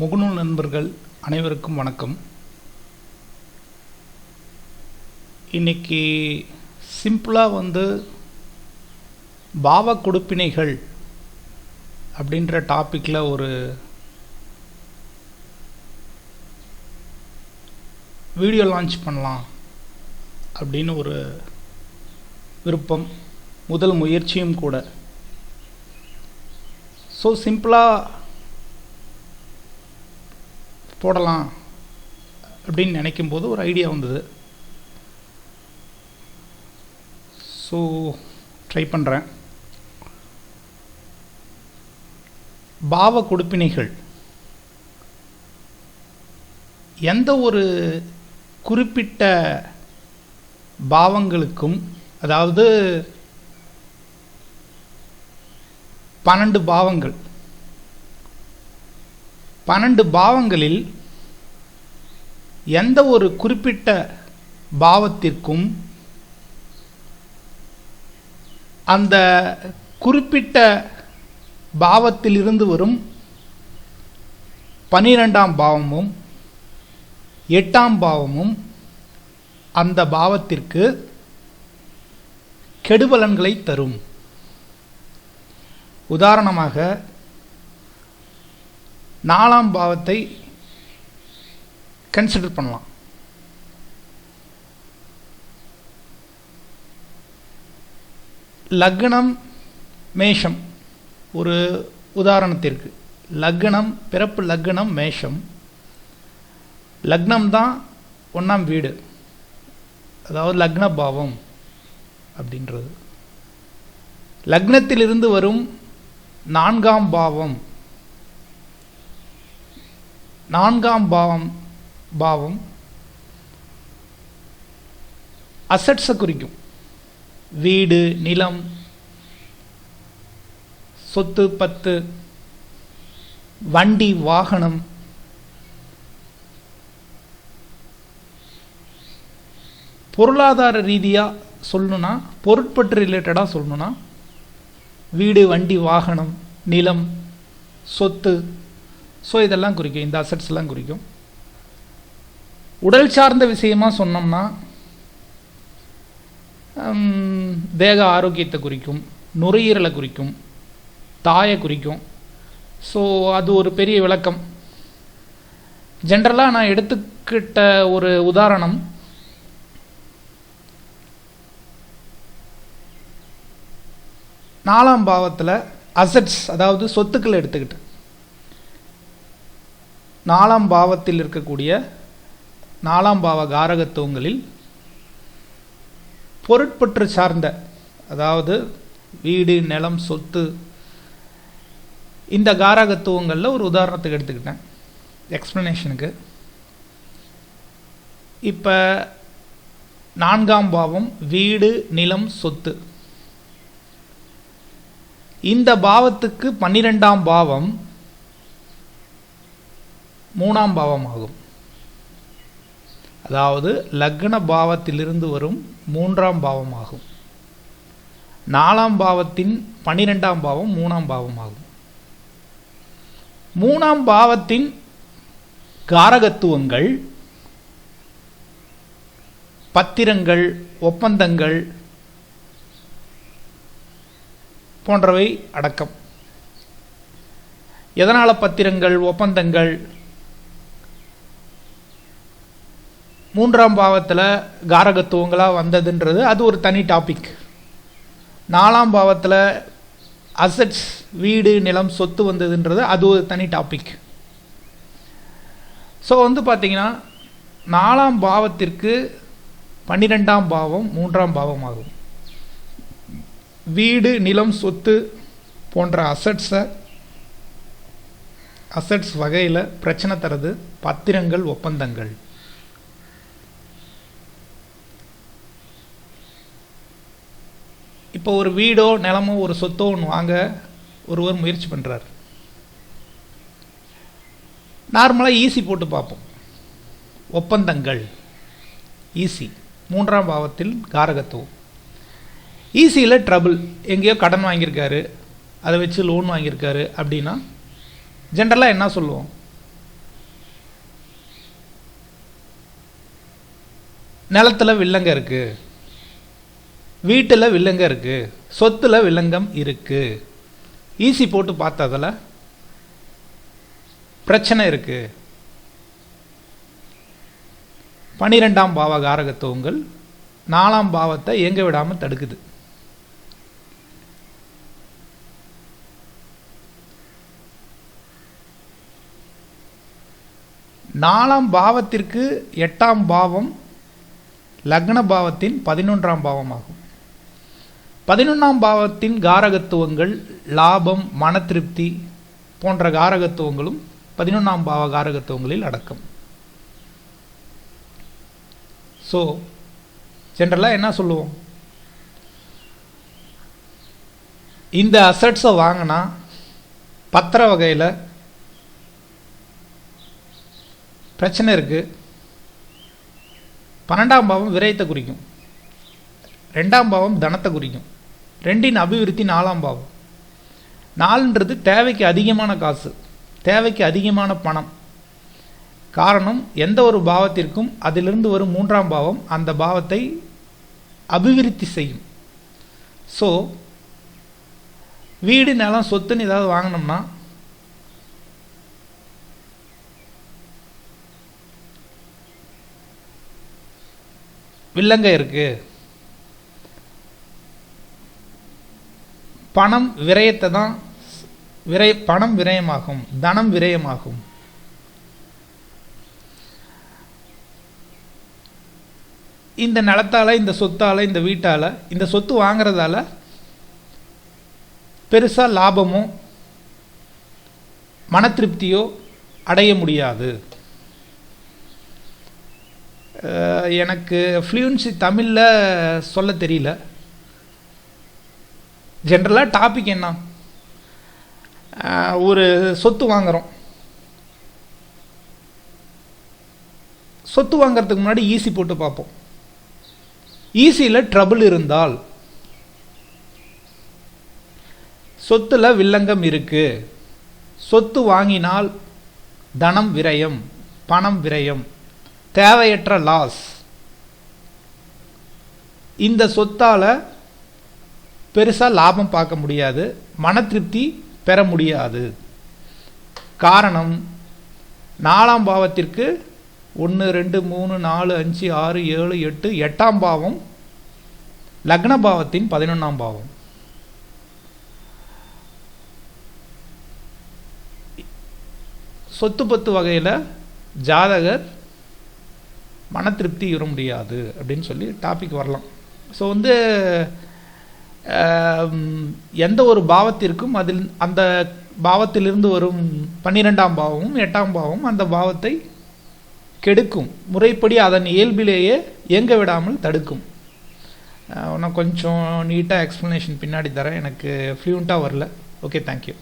முகநூல் நண்பர்கள் அனைவருக்கும் வணக்கம். இன்னைக்கு சிம்பிளாக வந்து பாவ கொடுப்பினைகள் அப்படின்ற டாப்பிக்கில் ஒரு வீடியோ லான்ச் பண்ணலாம் அப்படின்னு ஒரு விருப்பம் முதல் முயற்சியும் கூட. ஸோ சிம்பிளாக போடலாம் அப்படின்னு நினைக்கும் போது ஒரு ஐடியா வந்தது. ஸோ ட்ரை பண்ணுறேன் பாவ கொடுப்பினைகள். எந்த ஒரு குறிப்பிட்ட பாவங்களுக்கும் அதாவது பன்னெண்டு பாவங்கள் பன்னெண்டு பாவங்களில் எந்த ஒரு குறிப்பிட்ட பாவத்திற்கும் அந்த குறிப்பிட்ட பாவத்திலிருந்து வரும் பனிரெண்டாம் பாவமும் எட்டாம் பாவமும் அந்த பாவத்திற்கு கெடுபலன்களை தரும். உதாரணமாக நாலாம் பாவத்தை கன்சிடர் பண்ணலாம். லக்னம் மேஷம் ஒரு உதாரணத்திற்கு. லக்னம் பிறப்பு லக்னம் மேஷம். லக்னம் தான் ஒன்றாம் வீடு. அதாவது லக்ன பாவம் அப்படின்றது. லக்னத்திலிருந்து வரும் நான்காம் பாவம். நான்காம் பாவம் பாவம் அசட்ஸை குறிக்கும். வீடு நிலம் சொத்து பத்து வண்டி வாகனம் பொருளாதார ரீதியாக சொல்லணும்னா பொருட்பற்று ரிலேட்டடாக சொல்லணும்னா வீடு வண்டி வாகனம் நிலம் சொத்து ஸோ இதெல்லாம் குறிக்கும். இந்த அசட்ஸ்லாம் குறிக்கும். உடல் சார்ந்த விஷயமா சொன்னோம்னா தேக ஆரோக்கியத்தை குறிக்கும் நுரையீரலை குறிக்கும் தாயை குறிக்கும். ஸோ அது ஒரு பெரிய விளக்கம். ஜென்ரலாக நான் எடுத்துக்கிட்ட ஒரு உதாரணம் நாலாம் பாவத்தில் அசட்ஸ் அதாவது சொத்துக்களை எடுத்துக்கிட்டு நாலாம் பாவத்தில் இருக்கக்கூடிய நாலாம் பாவ காரகத்துவங்களில் பொருட்பற்று சார்ந்த அதாவது வீடு நிலம் சொத்து இந்த காரகத்துவங்களில் ஒரு உதாரணத்துக்கு எடுத்துக்கிட்டேன். எக்ஸ்ப்ளனேஷனுக்கு இப்போ நான்காம் பாவம் வீடு நிலம் சொத்து. இந்த பாவத்துக்கு பன்னிரெண்டாம் பாவம் மூணாம் பாவமாகும். அதாவது லக்ன பாவத்திலிருந்து வரும் மூன்றாம் பாவமாகும். நாலாம் பாவத்தின் பன்னிரெண்டாம் பாவம் மூணாம் பாவமாகும். மூணாம் பாவத்தின் காரகத்துவங்கள் பத்திரங்கள் ஒப்பந்தங்கள் போன்றவை அடக்கம். எதனால் பத்திரங்கள் ஒப்பந்தங்கள் மூன்றாம் பாவத்தில் காரகத்துவங்களாக வந்ததுன்றது அது ஒரு தனி டாபிக் நாலாம் பாவத்தில் அசட்ஸ் வீடு நிலம் சொத்து வந்ததுன்றது அது ஒரு தனி டாபிக் ஸோ வந்து பார்த்திங்கன்னா நாலாம் பாவத்திற்கு பன்னிரெண்டாம் பாவம் மூன்றாம் பாவம் ஆகும் வீடு நிலம் சொத்து போன்ற அசட்ஸை அசட்ஸ் வகையில் பிரச்சனை தரது பத்திரங்கள் ஒப்பந்தங்கள். இப்போ ஒரு வீடோ நிலமோ ஒரு சொத்தோ ஒன்று வாங்க ஒருவர் முயற்சி பண்ணுறார் நார்மலாக ஈஸி போட்டு பார்ப்போம். ஒப்பந்தங்கள். ஈஸி மூன்றாம் பாவத்தில் காரகத்துவம். ஈஸியில் ட்ரபுள் எங்கேயோ கடன் வாங்கியிருக்காரு. அதை வச்சு லோன் வாங்கியிருக்காரு அப்படின்னா ஜென்ரலாக என்ன சொல்லுவோம்? நிலத்தில் வில்லங்க இருக்குது வீட்டில் வில்லங்கம் இருக்குது சொத்தில் வில்லங்கம் இருக்குது ஈசி போட்டு பார்த்ததில் பிரச்சனை இருக்குது பனிரெண்டாம் பாவ காரகத்துவங்கள் நாலாம் பாவத்தை இயங்க விடாமல் தடுக்குது. நாலாம் பாவத்திற்கு எட்டாம் பாவம் லக்ன பாவத்தின் பதினொன்றாம் பாவமாகும். பதினொன்றாம் பாவத்தின் காரகத்துவங்கள் லாபம் மன திருப்தி போன்ற காரகத்துவங்களும் பதினொன்றாம் பாவ காரகத்துவங்களில் அடக்கம். ஸோ ஜென்ரலாக என்ன சொல்லுவோம்? இந்த அசட்ஸை வாங்கினா பத்திர வகையில் பிரச்சனை இருக்குது பன்னெண்டாம் பாவம் விரயத்தை குறிக்கும். ரெண்டாம் பாவம் தனத்தை குறிக்கும். ரெண்டின் அபிவிருத்தி நாலாம் பாவம். நாலுன்றது தேவைக்கு அதிகமான காசு தேவைக்கு அதிகமான பணம். காரணம் எந்த ஒரு பாவத்திற்கும் அதிலிருந்து வரும் மூன்றாம் பாவம் அந்த பாவத்தை அபிவிருத்தி செய்யும். ஸோ வீடு நிலம் சொத்துன்னு ஏதாவது வாங்கினோம்னா வில்லங்க இருக்குது பணம் விரயத்தை தான் விரை பணம் விரயமாகும் தனம் விரயமாகும். இந்த நிலத்தால் இந்த சொத்தால் இந்த வீட்டால் இந்த சொத்து வாங்குறதால பெருசாக லாபமோ மன திருப்தியோ அடைய முடியாது. எனக்கு ஃப்ளூயன்சி தமிழில் சொல்ல தெரியல. ஜென்ரலாக டாபிக் என்ன? ஒரு சொத்து வாங்குறோம். சொத்து வாங்குறதுக்கு முன்னாடி ஈஸி போட்டு பார்ப்போம். ஈஸியில் ட்ரபிள் இருந்தால் சொத்துல வில்லங்கம் இருக்கு. சொத்து வாங்கினால் தனம் விரயம் பணம் விரயம் தேவையற்ற லாஸ் இந்த சொத்தால் பெருசாக லாபம் பார்க்க முடியாது மன திருப்தி பெற முடியாது. காரணம் நாலாம் பாவத்திற்கு ஒன்று ரெண்டு மூணு நாலு அஞ்சு ஆறு ஏழு எட்டு எட்டாம் பாவம் லக்ன பாவத்தின் பதினொன்றாம் பாவம். சொத்து பத்து வகையில் ஜாதகர் மன திருப்தி பெற முடியாது அப்படின்னு சொல்லி டாபிக் வரலாம். ஸோ வந்து எந்த ஒரு பாவத்திற்கும் அதில் அந்த பாவத்திலிருந்து வரும் பன்னிரெண்டாம் பாவமும் எட்டாம் பாவமும் அந்த பாவத்தை கெடுக்கும். முறைப்படி அதன் இயல்பிலேயே இயங்க விடாமல் தடுக்கும். நான் கொஞ்சம் நீட்டாக எக்ஸ்ப்ளனேஷன் பின்னாடி தரேன். எனக்கு ஃப்ளூயண்ட்டாக வரல. Okay thank you